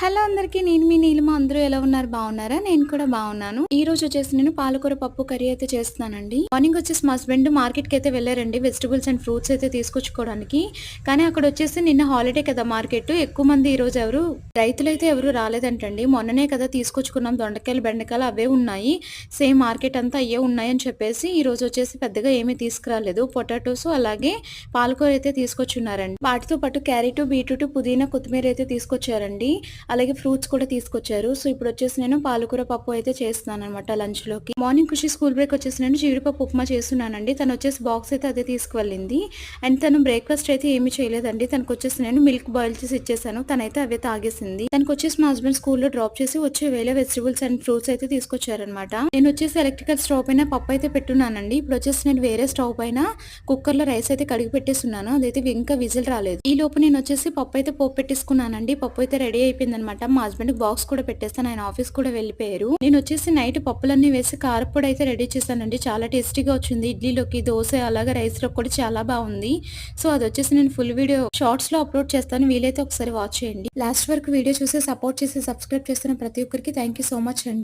Hello అందరికీ నేను మీ నీలిమ. అందరూ ఎలా ఉన్నారు? బాగున్నారా? నేను కూడా బాగున్నాను. ఈ రోజు వచ్చేసి నేను పాలకూర పప్పు కర్రీ అయితే చేస్తున్నానండి. మార్నింగ్ వచ్చేసి మా హస్బెండ్ మార్కెట్కి అయితే వెళ్ళారండి. వెజిటబుల్స్ అండ్ ఫ్రూట్స్ అయితే తీసుకొచ్చుకోవడానికి. కానీ అక్కడ వచ్చేసి నిన్న హాలిడే కదా మార్కెట్ ఎక్కువ మంది ఈ రోజు ఎవరు రైతులు అయితే ఎవరు రాలేదంటండి. మొన్ననే కదా తీసుకొచ్చుకున్నాం. దొండకాయలు బెండకాయలు అవే ఉన్నాయి. సేమ్ మార్కెట్ అంతా అయ్యే ఉన్నాయని చెప్పేసి ఈ రోజు వచ్చేసి పెద్దగా ఏమీ తీసుకురాలేదు. పొటాటోస్ అలాగే పాలకూర అయితే తీసుకొచ్చున్నారండి. వాటితో పాటు క్యారెట్ బీట్రూట్ పుదీనా కొత్తిమీర అయితే తీసుకొచ్చారండి. అలాగే ఫ్రూట్స్ కూడా తీసుకొచ్చారు. సో ఇప్పుడు వచ్చేసి నేను పాలకూర పప్పు అయితే చేస్తున్నాను అనమాట లంచ్లోకి మార్నింగ్ ఖుషి స్కూల్ బ్రేక్ వచ్చేసి నేను జీడిపప్పు ఉప్మా చేస్తున్నానండి. తను వచ్చేసి బాక్స్ అయితే అదే తీసుకువెళ్ళింది. అండ్ తను బ్రేక్ఫాస్ట్ అయితే ఏమీ చేయలేదండి. తనకు వచ్చేసి నేను మిల్క్ బాయిల్ చేసి ఇచ్చేసాను. తనైతే అవే తాగేసింది. తనకు వచ్చేసి మా హస్బెండ్ స్కూల్లో డ్రాప్ చేసి వచ్చే వేళ వెజిటబుల్స్ అండ్ ఫ్రూట్స్ అయితే తీసుకొచ్చారనమాట నేను వచ్చేసి ఎలక్ట్రికల్ స్టవ్ పైన పప్పు అయితే పెట్టున్నానండి. ఇప్పుడు వచ్చేసి నేను వేరే స్టవ్ పైన కుక్కర్లో రైస్ అయితే కడిగి పెట్టేస్తున్నాను. అదైతే ఇంకా విజిల్ రాలేదు. ఈ లోపు నేను వచ్చేసి పప్పు అయితే పోపు పెట్టేసుకున్నానండి. పప్పు అయితే రెడీ అయిపోయింది అనమాట. మా హస్బెండ్ బాక్స్ కూడా పెట్టేస్తాను. ఆయన ఆఫీస్ కూడా వెళ్ళిపోయారు. నేను వచ్చేసి నైట్ పప్పులన్నీ వేసి కారపొడి అయితే రెడీ చేశానండి. చాలా టేస్టీగా వచ్చింది. ఇడ్లీలోకి దోశ అలాగే రైస్లో కూడా చాలా బాగుంది. సో అది వచ్చేసి నేను ఫుల్ వీడియో షార్ట్స్లో అప్లోడ్ చేస్తాను. వీలైతే ఒకసారి వాచ్ చేయండి. లాస్ట్ వరకు వీడియో చూసి సపోర్ట్ చేసి సబ్స్క్రైబ్ చేస్తున్న ప్రతి ఒక్కరికి థ్యాంక్ సో మచ్ అండి.